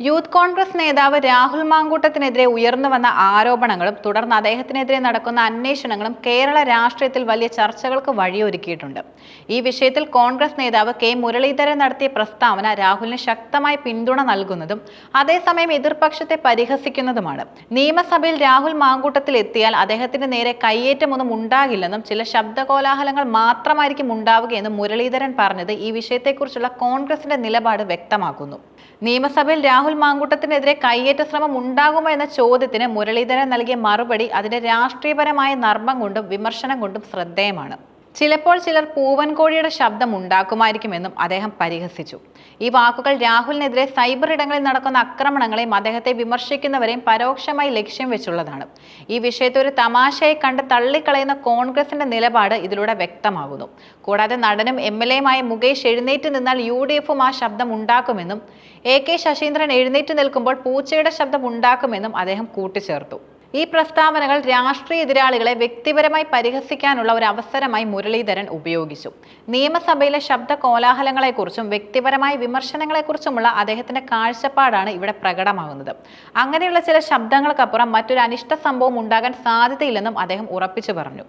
Youth Congress നേതാവ് രാഹുൽ മാങ്കൂട്ടത്തിനെതിരെ ഉയർന്നു വന്ന ആരോപണങ്ങളും തുടർന്ന് അദ്ദേഹത്തിനെതിരെ നടക്കുന്ന അന്വേഷണങ്ങളും കേരള രാഷ്ട്രീയത്തിൽ വലിയ ചർച്ചകൾക്ക് വഴിയൊരുക്കിയിട്ടുണ്ട്. ഈ വിഷയത്തിൽ കോൺഗ്രസ് നേതാവ് കെ മുരളീധരൻ നടത്തിയ പ്രസ്താവന രാഹുലിന് ശക്തമായ പിന്തുണ നൽകുന്നതും അതേസമയം എതിർപക്ഷത്തെ പരിഹസിക്കുന്നതുമാണ്. നിയമസഭയിൽ രാഹുൽ മാങ്കൂട്ടത്തിൽ എത്തിയാൽ അദ്ദേഹത്തിന്റെ നേരെ കയ്യേറ്റമൊന്നും ഉണ്ടാകില്ലെന്നും ചില ശബ്ദകോലാഹലങ്ങൾ മാത്രമായിരിക്കും ഉണ്ടാവുകയെന്നും മുരളീധരൻ പറഞ്ഞത് ഈ വിഷയത്തെക്കുറിച്ചുള്ള കോൺഗ്രസിന്റെ നിലപാട് വ്യക്തമാക്കുന്നു. നിയമസഭയിൽ രാഹുൽ മാങ്കൂട്ടത്തിനെതിരെ കയ്യേറ്റ ശ്രമം ഉണ്ടാകുമോ എന്ന ചോദ്യത്തിന് മുരളീധരൻ നൽകിയ മറുപടി അതിന്റെ രാഷ്ട്രീയപരമായ നർമ്മം കൊണ്ടും വിമർശനം കൊണ്ടും ശ്രദ്ധേയമാണ് ചിലപ്പോൾ ചിലർ പൂവൻകോഴിയുടെ ശബ്ദം ഉണ്ടാക്കുമായിരിക്കുമെന്നും അദ്ദേഹം പരിഹസിച്ചു. ഈ വാക്കുകൾ രാഹുലിനെതിരെ സൈബർ ഇടങ്ങളിൽ നടക്കുന്ന ആക്രമണങ്ങളെയും അദ്ദേഹത്തെ വിമർശിക്കുന്നവരെയും പരോക്ഷമായി ലക്ഷ്യം വെച്ചുള്ളതാണ്. ഈ വിഷയത്തെ ഒരു തമാശയെ കണ്ട് തള്ളിക്കളയുന്ന കോൺഗ്രസിന്റെ നിലപാട് ഇതിലൂടെ വ്യക്തമാകുന്നു. കൂടാതെ നടനും എം എൽ എയുമായ മുകേഷ് എഴുന്നേറ്റ് നിന്നാൽ യു ഡി എഫും ആ ശബ്ദം ഉണ്ടാക്കുമെന്നും എ കെ ശശീന്ദ്രൻ എഴുന്നേറ്റ് നിൽക്കുമ്പോൾ പൂച്ചയുടെ ശബ്ദം ഉണ്ടാക്കുമെന്നും അദ്ദേഹം കൂട്ടിച്ചേർത്തു. ഈ പ്രസ്താവനകൾ രാഷ്ട്രീയ എതിരാളികളെ വ്യക്തിപരമായി പരിഹസിക്കാനുള്ള ഒരു അവസരമായി മുരളീധരൻ ഉപയോഗിച്ചു. നിയമസഭയിലെ ശബ്ദ കോലാഹലങ്ങളെക്കുറിച്ചും വ്യക്തിപരമായ വിമർശനങ്ങളെക്കുറിച്ചുമുള്ള അദ്ദേഹത്തിന്റെ കാഴ്ചപ്പാടാണ് ഇവിടെ പ്രകടമാകുന്നത്. അങ്ങനെയുള്ള ചില ശബ്ദങ്ങൾക്കപ്പുറം മറ്റൊരു അനിഷ്ട സംഭവം ഉണ്ടാകാൻ സാധ്യതയില്ലെന്നും അദ്ദേഹം ഉറപ്പിച്ചു പറഞ്ഞു.